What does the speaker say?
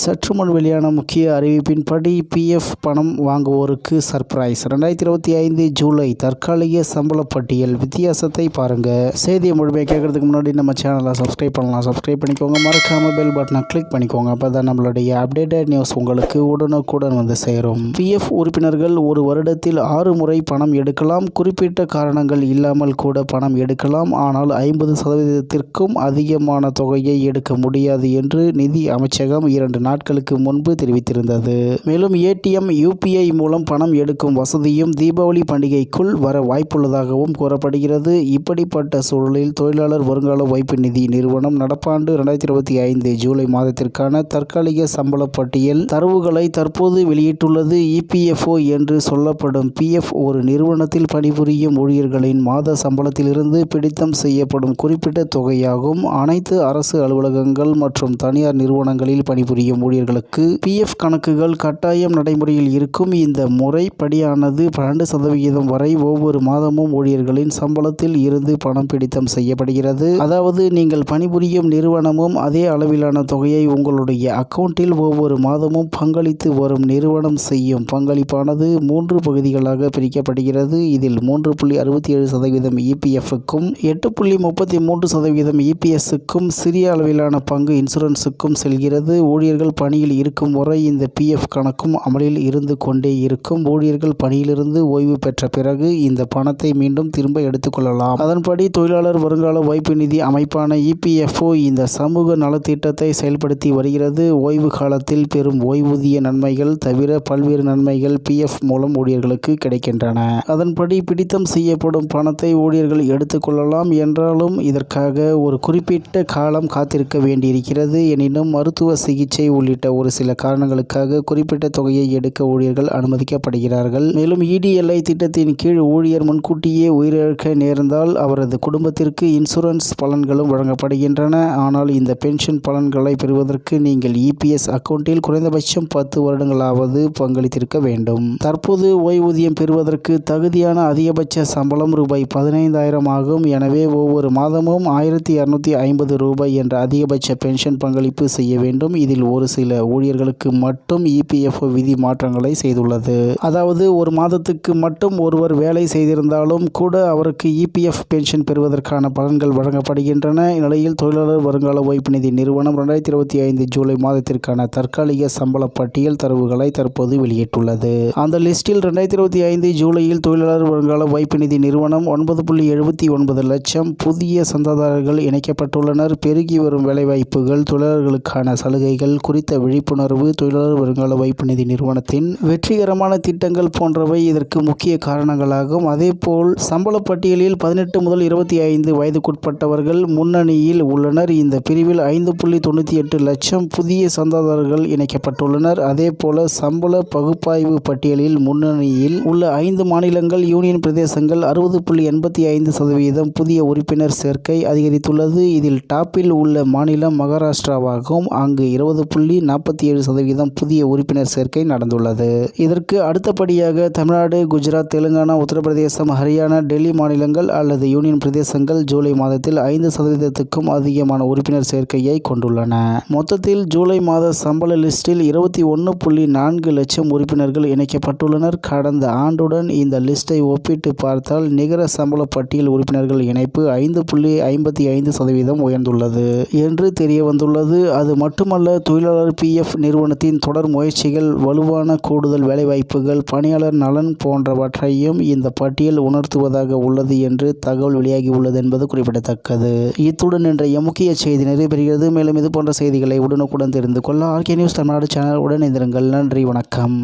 சற்று முன் வெளியான முக்கிய அறிவிப்பின்படி பிஎஃப் பணம் வாங்குவோருக்கு சர்ப்ரைஸ் ரெண்டாயிரத்தி இருபத்தி ஐந்து ஜூலை தற்காலிக சம்பள பட்டியல் வித்தியாசத்தை பாருங்க. செய்தியை முழுமையாக கேட்கறதுக்கு முன்னாடி நம்ம சேனலை சப்ஸ்கிரைப் பண்ணலாம். சப்ஸ்கிரைப் பண்ணிக்கோங்க. மறக்காம பெல் பட்டனை கிளிக் பண்ணிக்கோங்க. அப்போ தான் நம்மளுடைய அப்டேட்டட் நியூஸ் உங்களுக்கு உடனுக்குடன் வந்து சேரும். பிஎஃப் உறுப்பினர்கள் ஒரு வருடத்தில் ஆறு முறை பணம் எடுக்கலாம். குறிப்பிட்ட காரணங்கள் இல்லாமல் கூட பணம் எடுக்கலாம். ஆனால் ஐம்பது சதவீதத்திற்கும் அதிகமான தொகையை எடுக்க முடியாது என்று நிதி அமைச்சகம் இரண்டு நாட்களுக்கு முன்பு தெரிவித்திருந்தது. மேலும் ஏடிஎம் யூபிஐ மூலம் பணம் எடுக்கும் வசதியும் தீபாவளி பண்டிகைக்குள் வர வாய்ப்புள்ளதாகவும் கூறப்படுகிறது. இப்படிப்பட்ட சூழலில் தொழிலாளர் வருங்கால வைப்பு நிதி நிறுவனம் நடப்பாண்டு இரண்டாயிரத்தி இருபத்தி ஐந்து ஜூலை மாதத்திற்கான தற்காலிக சம்பள பட்டியல் தரவுகளை தற்போது வெளியிட்டுள்ளது. இபிஎஃப்ஓ என்று சொல்லப்படும் பிஎஃப் ஒரு நிறுவனத்தில் பணிபுரியும் ஊழியர்களின் மாத சம்பளத்திலிருந்து பிடித்தம் செய்யப்படும் குறிப்பிட்ட தொகையாகும். அனைத்து அரசு அலுவலகங்கள் மற்றும் தனியார் நிறுவனங்களில் பணிபுரியும் ஊழியர்களுக்கு பிஎஃப் கணக்குகள் கட்டாயம் நடைமுறையில் இருக்கும். இந்த முறைப்படியானது பன்னெண்டு சதவிகிதம் வரை ஒவ்வொரு மாதமும் ஊழியர்களின் சம்பளத்தில் இருந்து பணம் பிடித்தம் செய்யப்படுகிறது. அதாவது நீங்கள் பணிபுரியும் நிறுவனமும் அதே அளவிலான தொகையை உங்களுடைய அக்கவுண்டில் ஒவ்வொரு மாதமும் பங்களித்து வரும் நிறுவனம் செய்யும் பங்களிப்பானது மூன்று பகுதிகளாக பிரிக்கப்படுகிறது. இதில் மூன்று புள்ளி அறுபத்தி ஏழு சதவீதம் இபிஎஃப்க்கும் எட்டு புள்ளி முப்பத்தி மூன்று சதவீதம் இபிஎஸ்க்கும் சிறிய அளவிலான பங்கு இன்சூரன்ஸுக்கும் செல்கிறது. ஊழியர்கள் பணியில் இருக்கும் வரை இந்த பிஎஃப் கணக்கும் அமலில் இருந்து கொண்டே இருக்கும். ஊழியர்கள் பணியிலிருந்து ஓய்வு பெற்ற பிறகு இந்த பணத்தை மீண்டும் திரும்ப எடுத்துக்கொள்ளலாம் அதன்படி தொழிலாளர் வருங்கால வைப்பு நிதி அமைப்பான இபிஎஃப்ஓ இந்த சமூக நலத்திட்டத்தை செயல்படுத்தி வருகிறது. ஓய்வு காலத்தில் பெறும் ஓய்வூதிய நன்மைகள் தவிர பல்வேறு நன்மைகள் பிஎஃப் மூலம் ஊழியர்களுக்கு கிடைக்கின்றன. அதன்படி பிடித்தம் செய்யப்படும் பணத்தை ஊழியர்கள் எடுத்துக்கொள்ளலாம் என்றாலும் இதற்காக ஒரு குறிப்பிட்ட காலம் காத்திருக்க வேண்டியிருக்கிறது. எனினும் மருத்துவ சிகிச்சை உள்ளிட்ட ஒரு சில காரணங்களுக்காக குறிப்பிட்ட தொகையை எடுக்க ஊழியர்கள் அனுமதிக்கப்படுகிறார்கள். மேலும் இடிஎல்ஐ திட்டத்தின் கீழ் ஊழியர் முன்கூட்டியே உயிரிழக்க நேர்ந்தால் அவரது குடும்பத்திற்கு இன்சூரன்ஸ் பலன்களும் வழங்கப்படுகின்றன. ஆனால் இந்த பென்ஷன் பலன்களை பெறுவதற்கு நீங்கள் இபிஎஸ் அக்கவுண்டில் குறைந்தபட்சம் பத்து வருடங்களாவது பங்களித்திருக்க வேண்டும். தற்போது ஓய்வூதியம் பெறுவதற்கு தகுதியான அதிகபட்ச சம்பளம் ரூபாய் பதினைந்தாயிரம் ஆகும். எனவே ஒவ்வொரு மாதமும் ஆயிரத்தி இரநூத்தி ஐம்பது ரூபாய் என்ற அதிகபட்ச பென்ஷன் பங்களிப்பு செய்ய வேண்டும். இதில் ஒரு சில ஊழியர்களுக்கு மட்டும் இபிஎஃப் விதி மாற்றங்களை செய்துள்ளது. அதாவது ஒரு மாதத்துக்கு மட்டும் ஒருவர் வேலை செய்திருந்தாலும் கூட அவருக்கு இபிஎஃப் பென்ஷன் பெறுவதற்கான பலன்கள் வழங்கப்படுகின்றன. இந்நிலையில் தொழிலாளர் வருங்கால வைப்பு நிதி நிறுவனம் இரண்டாயிரத்தி இருபத்தி ஐந்து ஜூலை மாதத்திற்கான தற்காலிக சம்பள பட்டியல் தரவுகளை தற்போது வெளியிட்டுள்ளது. அந்த லிஸ்டில் இரண்டாயிரத்தி இருபத்தி ஐந்து ஜூலையில் தொழிலாளர் வருங்கால வைப்பு நிதி நிறுவனம் ஒன்பது புள்ளி எழுபத்தி ஒன்பது லட்சம் புதிய சந்தாதாரர்கள் இணைக்கப்பட்டுள்ளனர். பெருகி வரும் வேலைவாய்ப்புகள் தொழிலாளர்களுக்கான சலுகைகள் குறித்த விழிப்புணர்வு தொழிலாளர் வருங்கால வைப்பு நிதி நிறுவனத்தின் வெற்றிகரமான திட்டங்கள் போன்றவை இதற்கு முக்கிய காரணங்களாகும். அதேபோல் சம்பள பட்டியலில் பதினெட்டு முதல் இருபத்தி ஐந்து வயதுக்குட்பட்டவர்கள் முன்னணியில் உள்ளனர். இந்த பிரிவில் ஐந்து புள்ளி தொண்ணூற்றி எட்டு லட்சம் புதிய சந்தாதாரர்கள் இணைக்கப்பட்டுள்ளனர். அதேபோல சம்பள பகுப்பாய்வு பட்டியலில் முன்னணியில் உள்ள ஐந்து மாநிலங்கள் யூனியன் பிரதேசங்கள் அறுபது புள்ளி எண்பத்தி ஐந்து சதவீதம் புதிய உறுப்பினர் சேர்க்கை அதிகரித்துள்ளது. இதில் டாப்பில் உள்ள மாநிலம் மகாராஷ்டிராவாகும். அங்கு இருபது புள்ளி நாற்பத்தி ஏழு சதவீதம் புதிய உறுப்பினர் சேர்க்கை நடந்துள்ளது. இதற்கு அடுத்தபடியாக தமிழ்நாடு குஜராத் தெலுங்கானா உத்தரப்பிரதேசம் ஹரியானா டெல்லி மாநிலங்கள் அல்லது யூனியன் பிரதேசங்கள் ஜூலை மாதத்தில் ஐந்து சதவீதத்துக்கும் அதிகமான உறுப்பினர் சேர்க்கையை கொண்டுள்ளன. மொத்தத்தில் ஜூலை மாத சம்பள லிஸ்டில் இருபத்தி ஒன்று புள்ளி நான்கு லட்சம் உறுப்பினர்கள் இணைக்கப்பட்டுள்ளனர். கடந்த ஆண்டுடன் இந்த லிஸ்டை ஒப்பிட்டு பார்த்தால் நிகர சம்பள பட்டியல் உறுப்பினர்கள் இணைப்பு ஐந்து புள்ளி ஐம்பத்தி ஐந்து சதவீதம் உயர்ந்துள்ளது என்று தெரிய வந்துள்ளது அது மட்டுமல்ல தொழிலாளர் பிஎஃப் நிறுவனத்தின் தொடர் முயற்சிகள் வலுவான கூடுதல் வேலைவாய்ப்புகள் பணியாளர் நலன் போன்றவற்றையும் இந்த பட்டியல் உணர்த்துவதாக உள்ளது என்று தகவல் வெளியாகியுள்ளது என்பது குறிப்பிடத்தக்கது. இத்துடன் இன்றைய முக்கிய செய்தி நிறைவேறுகிறது மேலும் இது போன்ற செய்திகளை உடனுக்குடன் தெரிந்து கொள்ள ஆர்கே நியூஸ் தமிழ்நாடு சேனல் உடன் இருந்திருங்கள் நன்றி வணக்கம்.